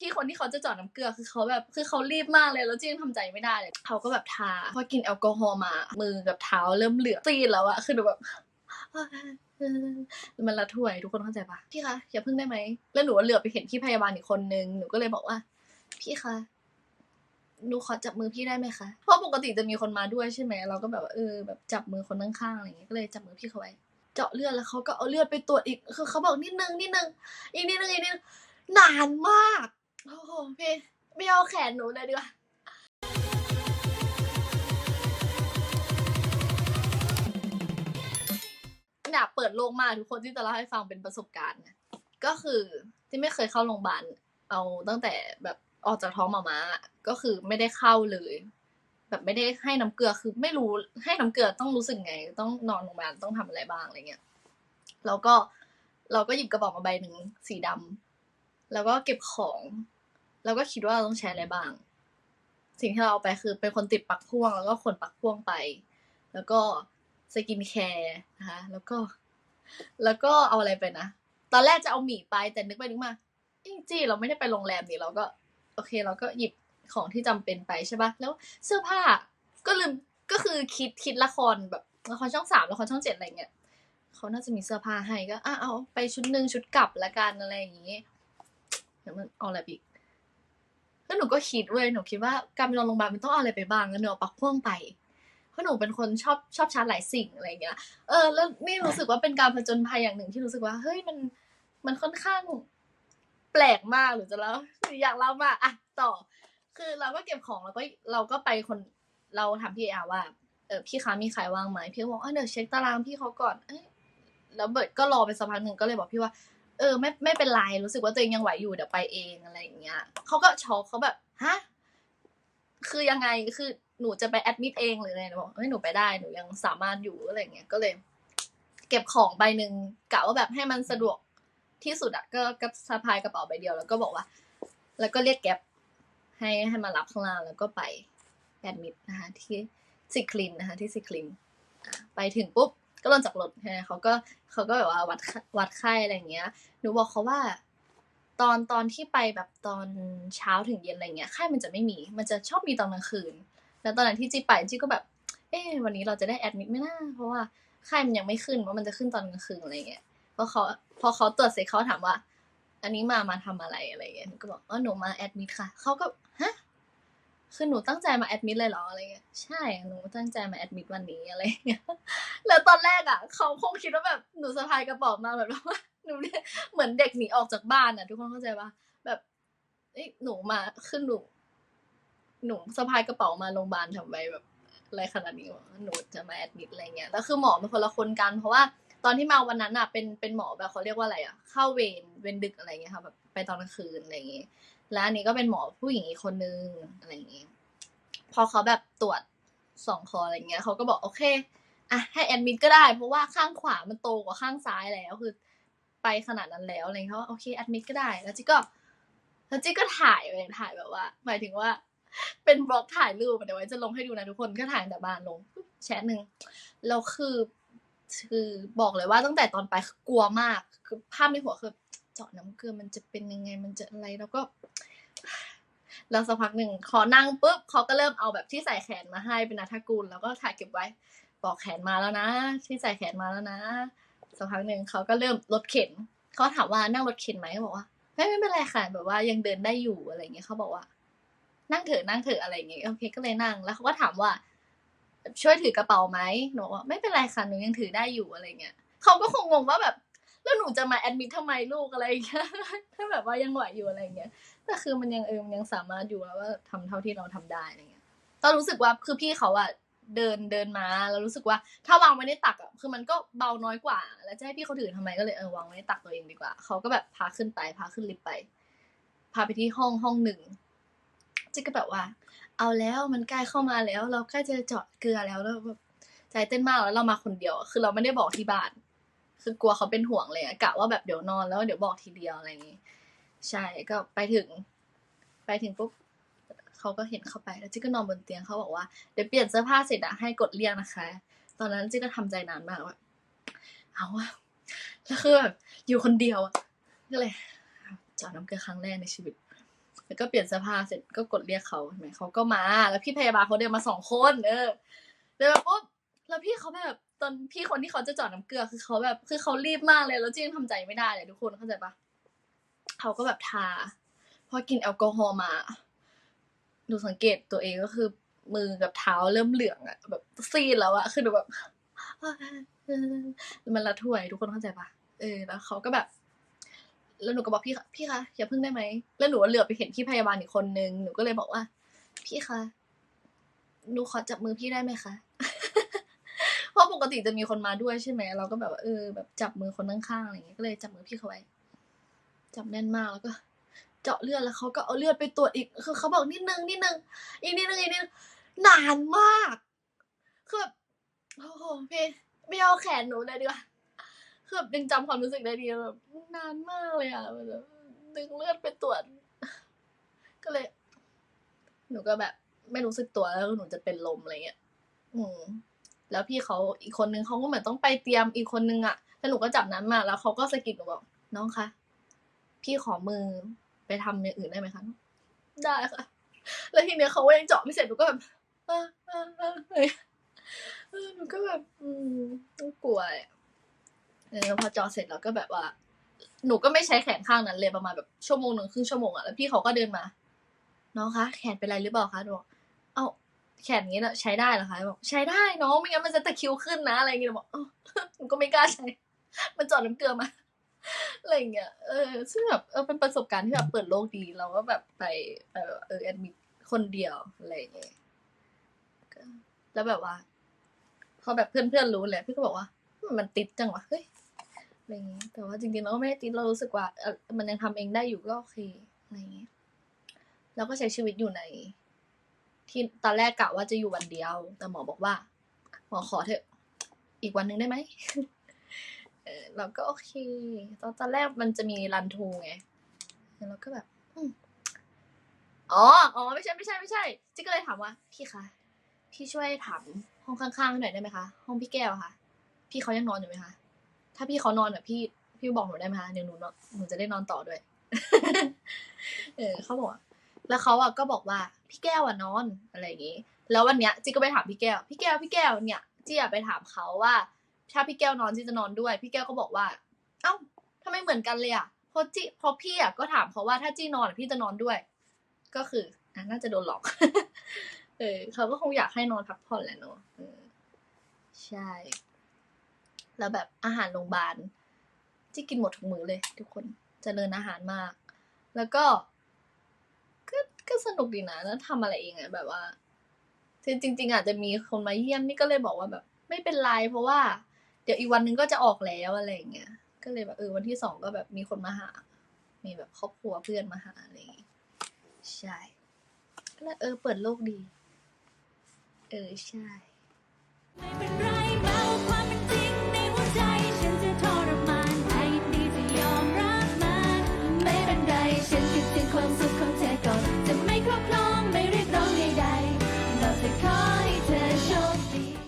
ที่คนที่เขาจะเจอดน้ำเกลือคือเขาแบบคือเขารีบมากเลยแล้วจริงทำใจไม่ได้เลยเขาก็แบบทาพอกินแอลกอฮอล์มามือกับเท้าเริ่มเหลืองซีดแล้วอะคือหนูแบบมันละถ้วยทุกคนเข้าใจปะพี่คะอย่าพึ่งได้ไหมแล้วหนูเหลือบไปเห็นพี่พยาบาลอีกคนนึงหนูก็เลยบอกว่า พี่คะหนูขอจับมือพี่ได้ไหมคะเพราะปกติจะมีคนมาด้วยใช่ไหมเราก็แบบว่าเออแบบจับมือคนข้างๆอะไรอย่างเงี้ยก็เลยจับมือพี่เขาไว้เจาะเลือดแล้วเขาก็เอาเลือดไปตรวจอีกคือเขาบอกนิดนึงนิดนึงอีกนิดนึงอีกนิดนึงนานมาก โอ้โหพี่ไม่เอาแขนหนูเลยดีกว่าอยากเปิดโลกมากทุกคนที่จะเล่าให้ฟังเป็นประสบการณ์นะก็คือที่ไม่เคยเข้าโรงพยาบาลเอาตั้งแต่แบบออกจากท้องมามาก็คือไม่ได้เข้าเลย แบบไม่ได้ให้น้ำเกลือคือไม่รู้ให้น้ำเกลือต้องรู้สึกไง ต้องนอนโรงพยาบาลต้องทำอะไรบ้างอะไรเงี้ยแล้วก็เราก็หยิบกระบอกมาใบหนึ่งสีดำแล้วก็เก็บของ แล้วก็คิดว่าเราต้องใช้อะไรบ้าง สิ่งที่เราเอาไปคือเป็นคนติดปักพ่วง แล้วก็ขนปักพ่วงไป แล้วก็สกินแคร์นะคะแล้วก็ แล้วก็เอาอะไรไปนะ ตอนแรกจะเอาหมี่ไปแต่นึกไปนึกมาอ้ยจี้เราไม่ได้ไปโรงแรมนี่เราก็ โอเค เราก็หยิบของที่จำเป็นไปใช่ปะแล้วเสื้อผ้าก็ลืมก็คือคิดคิดละครแบบละครช่องสามละครช่องเจ็ดอะไรเงี้ยเขาน่าจะมีเสื้อผ้าให้ก็อะเอาไปชุดหนึ่งชุดกลับละกันอะไรอย่างงี้ เดี๋ยวมันเอาอะไรอีก แล้วหนูก็คิดเว้ยหนูคิดว่าการไปนอนโรงพยาบาลมันต้องเอาอะไรไปบ้างแล้วหนูเอาปลักพ่วงไปเพราะหนูเป็นคนชอบชอบชาร์จหลายสิ่งอะไรเงี้ยเออแล้วนี่รู้สึกว่าเป็นการผจญภัยอย่างหนึ่งที่รู้สึกว่าเฮ้ยมันมันค่อนข้างแปลกมากหรือจะเล่าหรืออยากเล่ามากอะต่อ คือเราก็เก็บของแล้วก็เราก็ไปคนเราถามพี่อาว่าเออพี่คะมีใครว่างไหมพี่บอกเออเดี๋ยวเช็คตารางพี่เขาก่อนเอ้ยแล้วเบิร์ดก็รอไปสักพักหนึ่งก็เลยบอกพี่ว่า เออไม่ไม่เป็นไรรู้สึกว่าตัวเองยังไหวอยู่เดี๋ยวไปเองอะไรอย่างเงี้ยเขาก็ช็อกเขาแบบฮะคือยังไงคือหนูจะไปแอดมิดเองหรือไงหนูบอกเฮ้ยหนูไปได้หนูยังสามารถอยู่อะไรอย่างเงี้ยก็เลย เก็บของใบหนึ่งกะว่าแบบให้มันสะดวกที่สุดอะก็ก็สะพายกระเป๋าใบเดียวแล้วก็บอกว่า แล้วก็เรียกแก๊ปให้ให้มารับข้างล่างแล้วก็ไปแอดมิดนะคะที่ซิคลินนะคะที่ซิคลินไปถึงปุ๊บ ก็ลงจากรถใช่เขาก็เขาก็แบบว่าวัดวัดไข้อะไรเงี้ย หนูบอกเขาว่า ตอนตอนที่ไปแบบตอนเช้าถึงเย็นอะไรเงี้ยไข้มันจะไม่มี มันจะชอบมีตอนกลางคืน แล้วตอนนั้นที่จีไปจีก็แบบ เอ๊วันนี้เราจะได้แอดมิดไหมนะเพราะว่าไข้มันยังไม่ขึ้นว่ามันจะขึ้นตอนกลางคืนอะไรเงี้ยพอเขาพอเขาตรวจเสร็จเขาถามว่า อันนี้มามาทำอะไรอะไรเงี้ยหนูก็บอกว่าหนูมาแอดมิดค่ะเขาก็ฮะ คือหนูตั้งใจมาแอดมิดเลยเหรออะไรเงี้ยใช่หนูตั้งใจมาแอดมิดวันนี้อะไรเงี้ยแล้วตอนแรกอะเขาคงคิดว่าแบบหนูสะพายกระเป๋ามาแบบว่าหนูเนี่ยเหมือนเด็กหนีออกจากบ้านอะ ทุกคนเข้าใจปะแบบเอ้ยหนูมาขึ้นหนูหนูสะพายกระเป๋ามาโรงพยาบาลทำไมแบบอะไรขนาดนี้วะหนูจะมาแอดมิดอะไรเงี้ยแล้วคือหมอเป็นคนละคนกันเพราะว่า ตอนที่มาวันนั้นอะเป็นเป็นหมอแบบเขาเรียกว่าอะไรอะ เข้าเวรเวรดึกอะไรเงี้ยค่ะแบบไปตอนกลางคืนอะไรเงี้ยแล้วอันนี้ก็เป็นหมอผู้หญิงอีกคนนึงอะไรเงี้ยพอเขาแบบตรวจสองคออะไรเงี้ยเขาก็บอกโอเคอะให้แอดมิดก็ได้ เพราะว่าข้างขวามันโตกว่าข้างซ้ายแล้วคือไปขนาดนั้นแล้วอะไรเงี้ยเขาโอเคแอดมิดก็ได้ แล้วจิก็แล้วจิก็ถ่ายไปถ่ายแบบว่า หมายถึงว่า เป็นบล็อกถ่ายรูปเดี๋ยวไว้จะลงให้ดูนะทุกคนก็ถ่ายแต่บ้านลงแชทหนึ่งแล้วคือ คือบอกเลยว่าตั้งแต่ตอนไปกลัวมาก คือภาพในหัวคือเจาะน้ำเกลือมันจะเป็นยังไงมันจะอะไรแล้วก็แล้วสักพักหนึ่งขอนั่งปุ๊บเขาก็เริ่มเอาแบบที่ใส่แขนมาให้เป็นนาทากูล แล้วก็ถ่ายเก็บไว้บอกแขนมาแล้วนะ ที่ใส่แขนมาแล้วนะสักพักหนึ่งเขาก็เริ่มรถเข็นเขาถามว่านั่งรถเข็นไหมเขาบอกว่าไม่ไม่เป็นไรค่ะแบบว่ายังเดินได้อยู่อะไรเงี้ยเขาบอกว่า นั่งเถอะนั่งเถอะอะไรเงี้ยโอเคก็เลยนั่ง แล้วเขาก็ถามว่า ช่วยถือกระเป๋าไหมหนูว่าไม่เป็นไรค่ะหนูยังถือได้อยู่อะไรเงี้ยเขาก็คงงงว่าแบบแล้วหนูจะมาแอดมิททำไมลูกอะไรเงี้ยถ้าแบบว่ายังไหวอยู่อะไรเงี้ยแต่คือมันยังเออมันยังสามารถอยู่แล้วว่าทำเท่าที่เราทำได้อะไรเงี้ยก็รู้สึกว่าคือพี่เขาอะเดินเดินมาแล้วรู้สึกว่า ถ้าวางไว้ในตักอะคือมันก็เบาน้อยกว่า แล้วจะให้พี่เขาถือทำไมก็เลยเออวางไว้ในตักตัวเองดีกว่าเขาก็แบบพาขึ้นไปพาขึ้นลิฟต์ไป พาไปที่ห้องห้องหนึ่งจิก็แบบว่า เอาแล้วมันใกล้เข้ามาแล้ว เราใกล้จะเจาะเกลือแล้วแล้วแบบใจเต้นมากแล้วเรามาคนเดียว คือเราไม่ได้บอกที่บ้าน คือกลัวเขาเป็นห่วงเลยอะกะว่าแบบเดี๋ยวนอนแล้วเดี๋ยวบอกทีเดียวอะไรอย่างงี้ใช่ก็ไปถึง ไปถึงปุ๊บเขาก็เห็นเข้าไปแล้วจิ๊กก็นอนบนเตียงเขาบอกว่าเดี๋ยวเปลี่ยนเสื้อผ้าเสร็จอะให้กดเรียกนะคะ ตอนนั้นจิ๊กก็ทำใจนานมากว่าเอาวะแล้วคือแบบอยู่คนเดียวอะก็เลยเจาะน้ำเกลือครั้งแรกในชีวิต แล้วก็เปลี่ยนเสื้อผ้าเสร็จก็กดเรียกเขาใช่ไหมเขาก็มา แล้วพี่พยาบาลเขาเดินมาสองคนเออเดินมาปุ๊บแล้วพี่เขาแบบตอนพี่คนที่เขาจะจอดน้ำเกลือคือเขาแบบ คือเขารีบมากเลยแล้วจีนทำใจไม่ได้เลยทุกคนเข้าใจปะเขาก็แบบทาพอกินแอลกอฮอล์มาดูสังเกตตัวเองก็คือ มือกับเท้าเริ่มเหลืองอะแบบซีดแล้วอะคือดูแบบมันละถ้วยทุกคนเข้าใจปะเออแล้วเขาก็แบบ แล้วหนูก็บอกพี่คะพี่คะอย่าพึ่งได้ไหมแล้วหนูเหลือบไปเห็นพี่พยาบาลอีกคนนึงหนูก็เลยบอกว่า พี่คะหนูขอจับมือพี่ได้ไหมคะเพราะปกติจะมีคนมาด้วยใช่ไหมเราก็แบบเออแบบจับมือคนข้างๆอะไรอย่างเงี้ยก็เลยจับมือพี่เขาไว้จับแน่นมากแล้วก็ เจาะเลือดแล้วเขาก็เอาเลือดไปตรวจอีกคือเขาบอกนิดนึงนิดนึงอีกนิดนึงอีกนิดนึงนานมากคือแบบโอ้โหพี่ไม่เอาแขนหนูเลยดีกว่า คือแบบยังจำความรู้สึกได้ดีแบบนานมากเลยอะแบบดึงเลือดไปตรวจ ก็เลย หนูก็แบบ ไม่รู้สึกตัวแล้วหนูจะเป็นลมอะไรเงี้ยอืมแล้วพี่เขาอีกคนนึงเขาก็เหมือนต้องไปเตรียมอีกคนนึงอะแล้วหนูก็จับนั้นมาแล้วเขาก็สะกิดหนูบอกน้องคะพี่ขอมือไปทำอย่างอื่นได้ไหมคะได้ค่ะ แล้วทีเนี้ยเขาก็ยังเจาะไม่เสร็จหนูก็แบบเออเออเออเออเออหนูก็แบบ อืมต้องกลัวอะ เออพอจาะเสร็จแล้วก็แบบว่า หนูก็ไม่ใช้แขนข้างนั้นเลยประมาณแบบชั่วโมงหนึ่งครึ่งชั่วโมงอะแล้วพี่เขาก็เดินมา น้องคะแขนเป็นไรหรือเปล่าคะหนูเอ้าแขนนี้เน่ะใช้ได้เหรอคะบอกใช้ได้น้องไม่งั้นมันจะตะคิวขึ้นนะอะไรอย่างเงี้ยบอกเอ้าหนูก็ไม่กล้าใช้ มันจอดน้ำเกลือมาอะไรอย่างเงี้ยเออซึ่งแบบเออเป็นประสบการณ์ที่แบบเปิดโลกดีเราก็แบบไปเออเออแอดมิดคนเดียวอะไรอย่างเงี้ยแล้วแบบว่าพอแบบเพื่อนๆรู้เลยพี่ก็บอกว่า มันติดจังวะเฮ้ย อะไรเงี้ยแต่ว่าจริงๆเราก็ไม่ได้ติดเรารู้สึกว่าเออมันยังทำเองได้อยู่ก็โอเคอะไรเงี้ยแล้วก็ใช้ชีวิตอยู่ใน ที่ตอนแรกกะว่าจะอยู่วันเดียว แต่หมอบอกว่า หมอขอเถอะ อีกวันหนึ่งได้ไหมเราก็โอเค ตอนตอนแรกมันจะมีรันทูไงแล้วเราก็แบบอ๋อ อ๋อ ไม่ใช่ ไม่ใช่ ไม่ใช่ จิ๊กก็เลยถามว่า พี่คะ พี่ช่วยถามห้องข้างๆหน่อยได้ไหมคะ ห้องพี่แก้วอะค่ะพี่เขายังนอนอยู่ไหมคะ ถ้าพี่เขานอนแบบพี่พี่บอกหนูได้ไหมคะเดี๋ยวหนูนอนหนูจะได้นอนต่อด้วย เออเขาบอกว่าแล้วเขาอะก็บอกว่าพี่แก้วอะนอนอะไรอย่างงี้ แล้ววันเนี้ยจิ๊กก็ไปถามพี่แก้ว พี่แก้วพี่แก้วเนี่ยจี้อะไปถามเขาว่าถ้าพี่แก้วนอนจี้จะนอนด้วย พี่แก้วก็บอกว่า เอ้าทำไมเหมือนกันเลยอะเพราะจี้เพราะพี่อะก็ถามเขาว่าถ้าจี้นอนพี่จะนอนด้วย ก็คืออะน่าจะโดนหลอก เออเขาก็คงอยากให้นอนพักผ่อนแหละเนาะเออใช่ แล้วแบบอาหารโรงพยาบาลจี้กินหมดทุกมื้อเลย ทุกคนเจริญอาหารมาก แล้วก็ก็ก็สนุกดีนะแล้วทำอะไรเองอะแบบว่าจริงจริงๆอาจจะมีคนมาเยี่ยมนี่ก็เลยบอกว่าแบบ ไม่เป็นไรเพราะว่า เดี๋ยวอีกวันนึงก็จะออกแล้วอะไรอย่างเงี้ยก็เลยแบบเออวันที่สองก็แบบมีคนมาหา มีแบบครอบครัวเพื่อนมาหาอะไรอย่างงี้ใช่ก็เลยเออเปิดโลกดี เออใช่